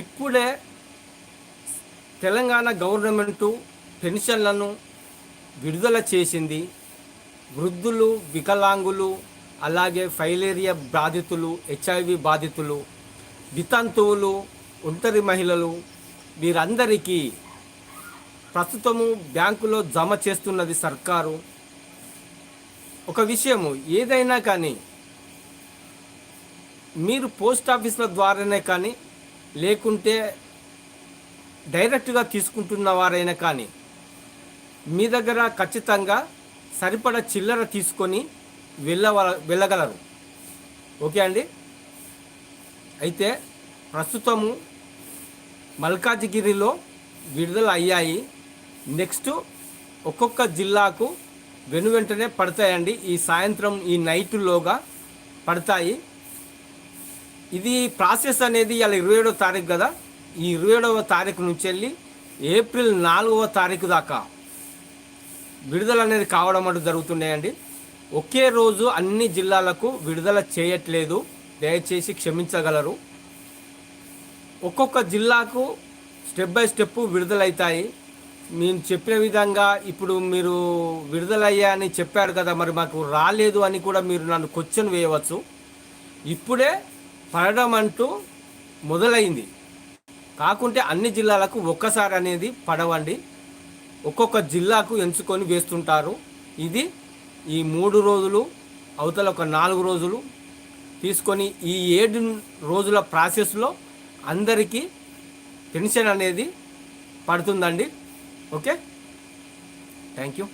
ఇప్పుడే తెలంగాణ గవర్నమెంటు పెన్షన్లను విడుదల చేసింది. వృద్ధులు వికలాంగులు అలాగే ఫైలేరియా బాధితులు హెచ్ఐవి బాధితులు వితంతువులు ఒంటరి మహిళలు వీరందరికీ ప్రస్తుతము బ్యాంకులో జమ చేస్తున్నది సర్కారు. ఒక విషయము ఏదైనా కానీ మీరు పోస్ట్ ఆఫీసుల ద్వారానే కానీ లేకుంటే డైరెక్ట్గా తీసుకుంటున్న వారైనా కానీ మీ దగ్గర ఖచ్చితంగా సరిపడ చిల్లర తీసుకొని వెళ్ళ వెళ్ళగలరు. ఓకే అండి? అయితే ప్రస్తుతము మల్కాజిగిరిలో విడుదల అయ్యాయి. నెక్స్ట్ ఒక్కొక్క జిల్లాకు వెను వెంటనే పడతాయండి. ఈ సాయంత్రం ఈ నైట్లోగా పడతాయి. ఇది ప్రాసెస్ అనేది ఇలా ఇరవై ఏడవ తారీఖు కదా. ఈ ఇరవై ఏడవ తారీఖు నుంచి వెళ్ళి ఏప్రిల్ నాలుగవ తారీఖు దాకా విడుదల అనేది కావడం అంటూ జరుగుతున్నాయండి. ఒకే రోజు అన్ని జిల్లాలకు విడుదల చేయట్లేదు. దయచేసి క్షమించగలరు. ఒక్కొక్క జిల్లాకు స్టెప్ బై స్టెప్ విడుదలవుతాయి నేను చెప్పిన విధంగా ఇప్పుడు మీరు విడుదలయ్యా అని చెప్పారు కదా మరి మాకు రాలేదు అని కూడా మీరు నన్ను క్వశ్చన్ వేయవచ్చు. ఇప్పుడే పడడం అంటూ మొదలైంది. కాకుంటే అన్ని జిల్లాలకు ఒక్కసారి అనేది పడవండి. ఒక్కొక్క జిల్లాకు ఎంచుకొని వేస్తుంటారు. ఇది ఈ మూడు రోజులు అవతల ఒక నాలుగు రోజులు తీసుకొని ఈ ఏడు రోజుల ప్రాసెస్లో అందరికీ పెన్షన్ అనేది పడుతుందండి. ఓకే? Thank you.